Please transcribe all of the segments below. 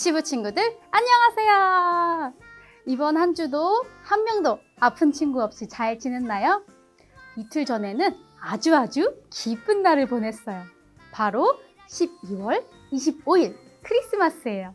유치부 친구들 안녕하세요. 이번 한 주도 한 명도 아픈 친구 없이 잘 지냈나요? 이틀 전에는 아주 아주 기쁜 날을 보냈어요. 바로 12월 25일 크리스마스예요.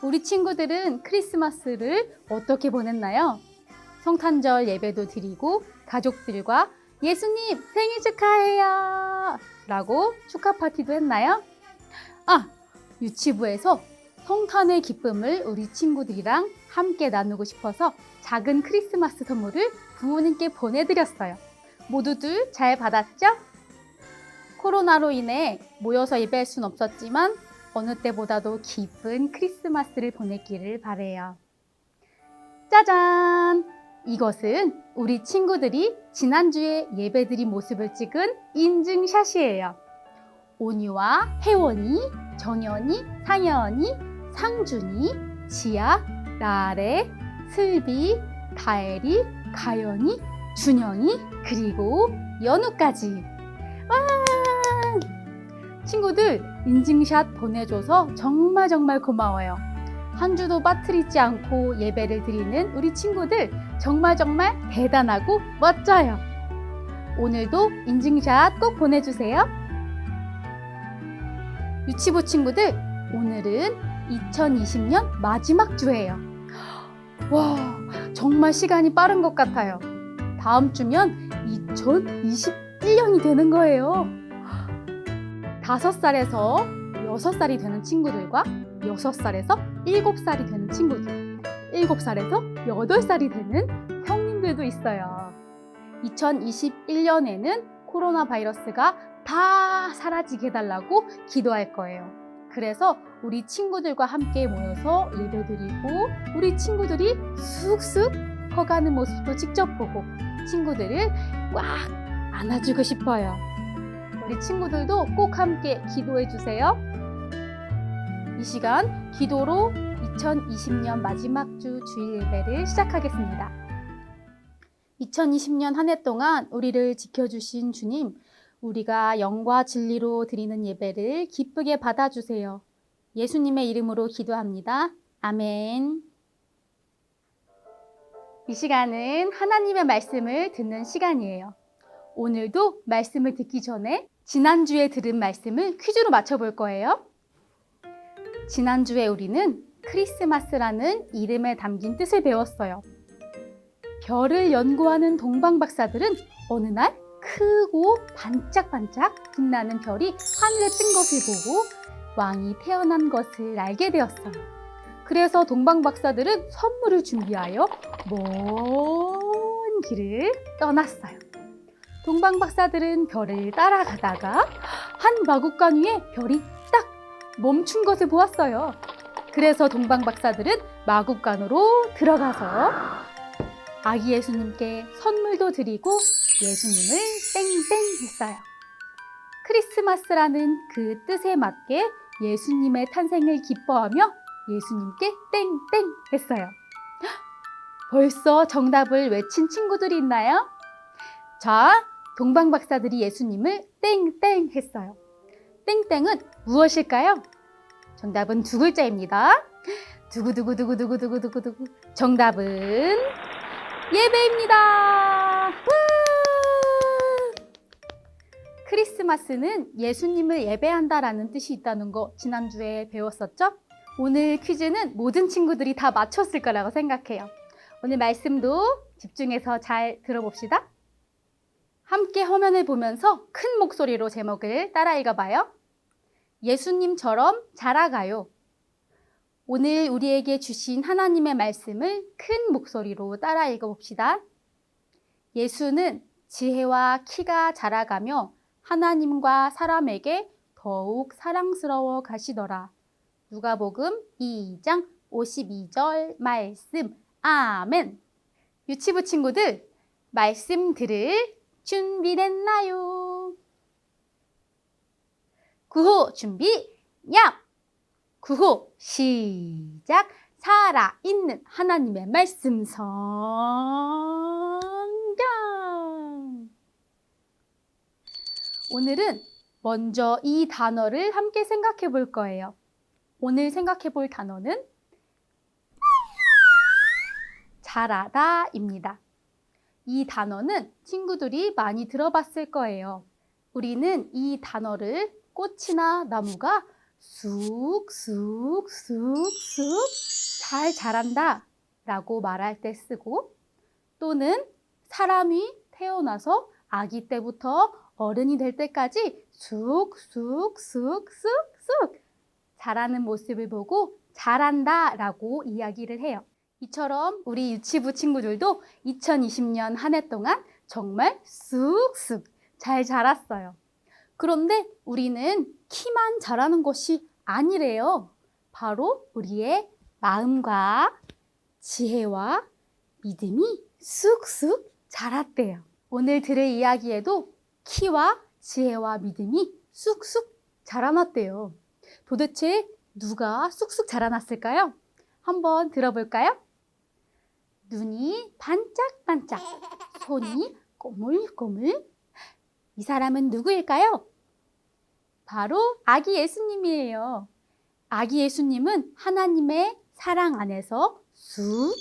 우리 친구들은 크리스마스를 어떻게 보냈나요? 성탄절 예배도 드리고 가족들과 예수님 생일 축하해요! 라고 축하 파티도 했나요? 아, 유치부에서 성탄의 기쁨을 우리 친구들이랑 함께 나누고 싶어서 작은 크리스마스 선물을 부모님께 보내드렸어요. 모두들 잘 받았죠? 코로나로 인해 모여서 예배할 순 없었지만 어느 때보다도 기쁜 크리스마스를 보냈기를 바래요. 짜잔! 이것은 우리 친구들이 지난주에 예배드린 모습을 찍은 인증샷이에요. 온유와 혜원이, 정연이, 상연이, 상준이, 지아, 나래, 슬비, 다엘이, 가연이, 준영이, 그리고 연우까지. 와! 친구들 인증샷 보내줘서 정말 정말 고마워요. 한 주도 빠뜨리지 않고 예배를 드리는 우리 친구들 정말 정말 대단하고 멋져요. 오늘도 인증샷 꼭 보내주세요. 유치부 친구들, 오늘은 2020년 마지막 주예요. 와, 정말 시간이 빠른 것 같아요. 다음 주면 2021년이 되는 거예요. 5살에서 6살이 되는 친구들과 6살에서 7살이 되는 친구들, 7살에서 8살이 되는 형님들도 있어요. 2021년에는 코로나 바이러스가 다 사라지게 해달라고 기도할 거예요. 그래서 우리 친구들과 함께 모여서 예배드리고 우리 친구들이 쑥쑥 커가는 모습도 직접 보고 친구들을 꽉 안아주고 싶어요. 우리 친구들도 꼭 함께 기도해 주세요. 이 시간 기도로 2020년 마지막 주 주일 예배를 시작하겠습니다. 2020년 한 해 동안 우리를 지켜주신 주님, 우리가 영과 진리로 드리는 예배를 기쁘게 받아주세요. 예수님의 이름으로 기도합니다. 아멘. 이 시간은 하나님의 말씀을 듣는 시간이에요. 오늘도 말씀을 듣기 전에 지난주에 들은 말씀을 퀴즈로 맞춰볼 거예요. 지난주에 우리는 크리스마스라는 이름에 담긴 뜻을 배웠어요. 별을 연구하는 동방 박사들은 어느 날 크고 반짝반짝 빛나는 별이 하늘에 뜬 것을 보고 왕이 태어난 것을 알게 되었어요. 그래서 동방 박사들은 선물을 준비하여 먼 길을 떠났어요. 동방 박사들은 별을 따라가다가 한 마국간 위에 별이 딱 멈춘 것을 보았어요. 그래서 동방 박사들은 마국간으로 들어가서 아기 예수님께 선물도 드리고 예수님을 땡땡 했어요. 크리스마스라는 그 뜻에 맞게 예수님의 탄생을 기뻐하며 예수님께 땡땡 했어요. 벌써 정답을 외친 친구들이 있나요? 자, 동방 박사들이 예수님을 땡땡 했어요. 땡땡은 무엇일까요? 정답은 두 글자입니다. 두구두구두구두구두구두구두구. 정답은 예배입니다. 크리스마스는 예수님을 예배한다라는 뜻이 있다는 거 지난주에 배웠었죠? 오늘 퀴즈는 모든 친구들이 다 맞췄을 거라고 생각해요. 오늘 말씀도 집중해서 잘 들어봅시다. 함께 화면을 보면서 큰 목소리로 제목을 따라 읽어봐요. 예수님처럼 자라가요. 오늘 우리에게 주신 하나님의 말씀을 큰 목소리로 따라 읽어봅시다. 예수는 지혜와 키가 자라가며 하나님과 사람에게 더욱 사랑스러워 가시더라. 누가복음 2장 52절 말씀. 아멘. 유치부 친구들, 말씀 들을 준비됐나요? 구호 준비, 야! 구호 시작! 살아있는 하나님의 말씀 성경! 오늘은 먼저 이 단어를 함께 생각해 볼 거예요. 오늘 생각해 볼 단어는 잘하다입니다. 이 단어는 친구들이 많이 들어봤을 거예요. 우리는 이 단어를 꽃이나 나무가 쑥쑥쑥 쑥 쑥 잘 자란다 라고 말할 때 쓰고 또는 사람이 태어나서 아기 때부터 어른이 될 때까지 쑥쑥쑥 쑥 쑥 쑥 자라는 모습을 보고 잘한다 라고 이야기를 해요. 이처럼 우리 유치부 친구들도 2020년 한 해 동안 정말 쑥쑥 잘 자랐어요. 그런데 우리는 키만 자라는 것이 아니래요. 바로 우리의 마음과 지혜와 믿음이 쑥쑥 자랐대요. 오늘 들을 이야기에도 키와 지혜와 믿음이 쑥쑥 자라났대요. 도대체 누가 쑥쑥 자라났을까요? 한번 들어볼까요? 눈이 반짝반짝, 손이 꼬물꼬물. 이 사람은 누구일까요? 바로 아기 예수님이에요. 아기 예수님은 하나님의 사랑 안에서 쑥,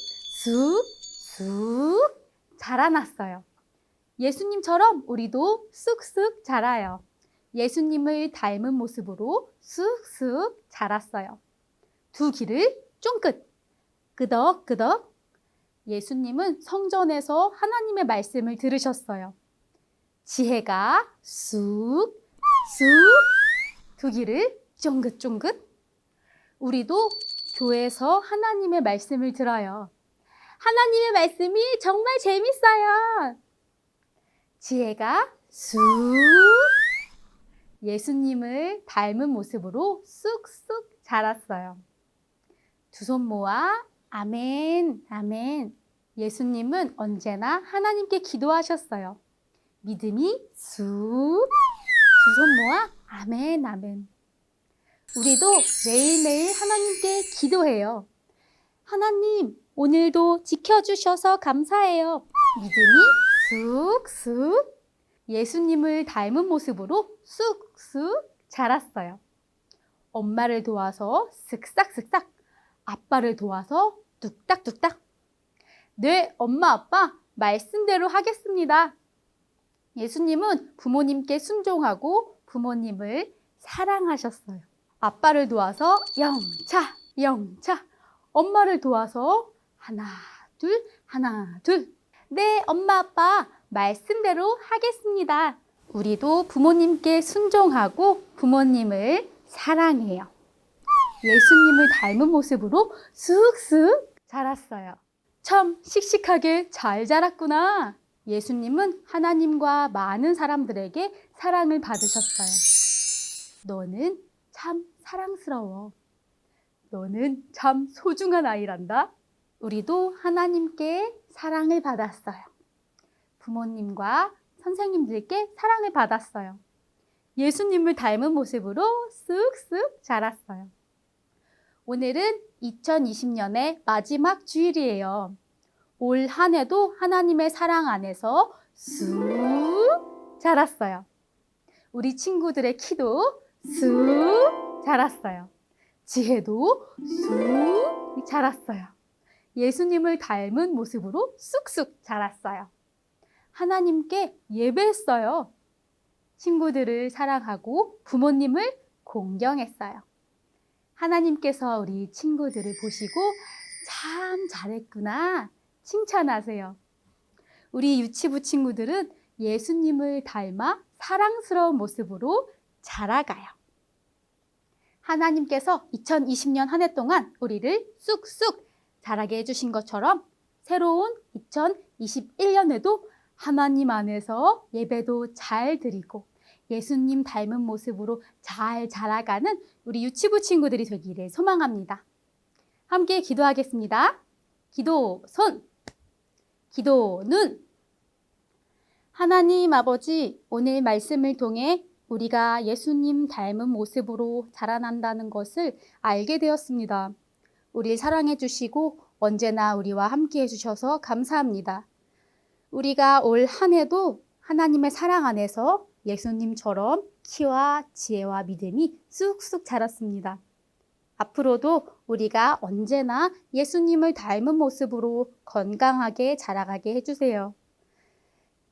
쑥, 쑥 자라났어요. 예수님처럼 우리도 쑥쑥 자라요. 예수님을 닮은 모습으로 쑥쑥 자랐어요. 두 귀를 쫑긋, 끄덕끄덕. 예수님은 성전에서 하나님의 말씀을 들으셨어요. 지혜가 쑥, 쑥, 두 귀를 쫑긋쫑긋. 우리도 교회에서 하나님의 말씀을 들어요. 하나님의 말씀이 정말 재밌어요. 지혜가 쑥 예수님을 닮은 모습으로 쑥쑥 자랐어요. 두 손 모아 아멘, 아멘. 예수님은 언제나 하나님께 기도하셨어요. 믿음이 쑥, 두 손 모아 아멘, 아멘. 우리도 매일매일 하나님께 기도해요. 하나님, 오늘도 지켜주셔서 감사해요. 믿음이 쑥쑥 예수님을 닮은 모습으로 쑥쑥 자랐어요. 엄마를 도와서 쓱싹쓱싹, 아빠를 도와서 뚝딱뚝딱. 네, 엄마, 아빠, 말씀대로 하겠습니다. 예수님은 부모님께 순종하고 부모님을 사랑하셨어요. 아빠를 도와서 영차, 영차. 엄마를 도와서 하나, 둘, 하나, 둘. 네, 엄마, 아빠, 말씀대로 하겠습니다. 우리도 부모님께 순종하고 부모님을 사랑해요. 예수님을 닮은 모습으로 쑥쑥 자랐어요. 참 씩씩하게 잘 자랐구나. 예수님은 하나님과 많은 사람들에게 사랑을 받으셨어요. 너는 참 사랑스러워. 너는 참 소중한 아이란다. 우리도 하나님께 사랑을 받았어요. 부모님과 선생님들께 사랑을 받았어요. 예수님을 닮은 모습으로 쑥쑥 자랐어요. 오늘은 2020년의 마지막 주일이에요. 올 한 해도 하나님의 사랑 안에서 쑥 자랐어요. 우리 친구들의 키도 쑥 자랐어요. 지혜도 쑥 자랐어요. 예수님을 닮은 모습으로 쑥쑥 자랐어요. 하나님께 예배했어요. 친구들을 사랑하고 부모님을 공경했어요. 하나님께서 우리 친구들을 보시고 참 잘했구나 칭찬하세요. 우리 유치부 친구들은 예수님을 닮아 사랑스러운 모습으로 자라가요. 하나님께서 2020년 한 해 동안 우리를 쑥쑥 자라게 해주신 것처럼 새로운 2021년에도 하나님 안에서 예배도 잘 드리고 예수님 닮은 모습으로 잘 자라가는 우리 유치부 친구들이 되기를 소망합니다. 함께 기도하겠습니다. 기도 손, 기도 눈. 하나님 아버지, 오늘 말씀을 통해 우리가 예수님 닮은 모습으로 자라난다는 것을 알게 되었습니다. 우리 사랑해 주시고 언제나 우리와 함께 해 주셔서 감사합니다. 우리가 올 한 해도 하나님의 사랑 안에서 예수님처럼 키와 지혜와 믿음이 쑥쑥 자랐습니다. 앞으로도 우리가 언제나 예수님을 닮은 모습으로 건강하게 자라가게 해주세요.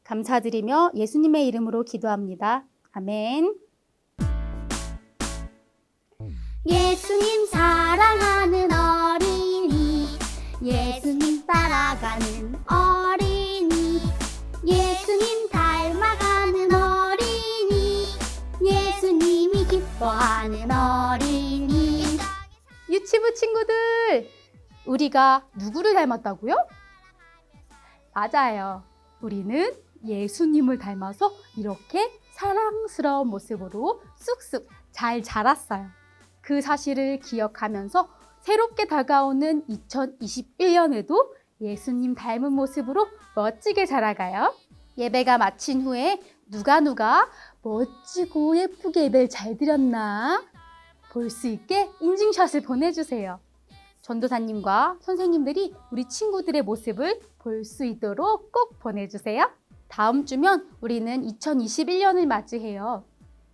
감사드리며 예수님의 이름으로 기도합니다. 아멘. 예수님 사랑하는 어린이 예수님 따라가는 어린이 예수님 닮아가는 어린이 예수님이 기뻐하는 어린이 유치부 친구들, 우리가 누구를 닮았다고요? 맞아요. 우리는 예수님을 닮아서 이렇게 사랑스러운 모습으로 쑥쑥 잘 자랐어요. 그 사실을 기억하면서 새롭게 다가오는 2021년에도 예수님 닮은 모습으로 멋지게 자라가요. 예배가 마친 후에 누가 누가 멋지고 예쁘게 예배를 잘 드렸나 볼 수 있게 인증샷을 보내주세요. 전도사님과 선생님들이 우리 친구들의 모습을 볼 수 있도록 꼭 보내주세요. 다음 주면 우리는 2021년을 맞이해요.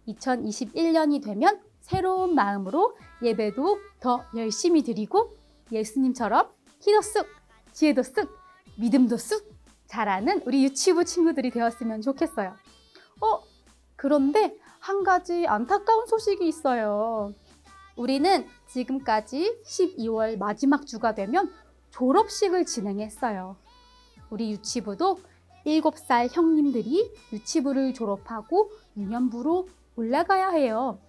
2021년이 되면 새로운 마음으로 예배도 더 열심히 드리고 예수님처럼 키도 쑥, 지혜도 쑥, 믿음도 쑥 잘하는 우리 유치부 친구들이 되었으면 좋겠어요. 어, 그런데 한 가지 안타까운 소식이 있어요. 우리는 지금까지 12월 마지막 주가 되면 졸업식을 진행했어요. 우리 유치부도 7살 형님들이 유치부를 졸업하고 유년부로 올라가야 해요.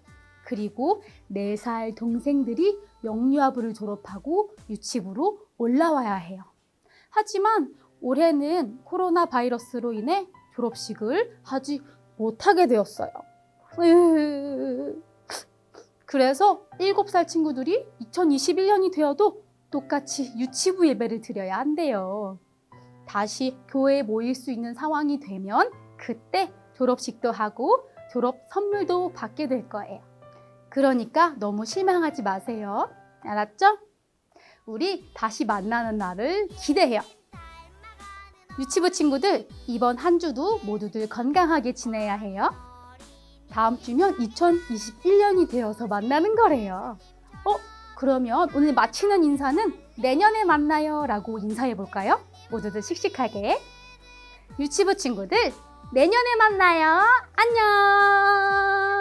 그리고 4살 동생들이 영유아부를 졸업하고 유치부로 올라와야 해요. 하지만 올해는 코로나 바이러스로 인해 졸업식을 하지 못하게 되었어요. 으으으으. 그래서 7살 친구들이 2021년이 되어도 똑같이 유치부 예배를 드려야 한대요. 다시 교회에 모일 수 있는 상황이 되면 그때 졸업식도 하고 졸업 선물도 받게 될 거예요. 그러니까 너무 실망하지 마세요. 알았죠? 우리 다시 만나는 날을 기대해요. 유치부 친구들, 이번 한 주도 모두들 건강하게 지내야 해요. 다음 주면 2021년이 되어서 만나는 거래요. 어? 그러면 오늘 마치는 인사는 내년에 만나요 라고 인사해 볼까요? 모두들 씩씩하게. 유치부 친구들, 내년에 만나요. 안녕!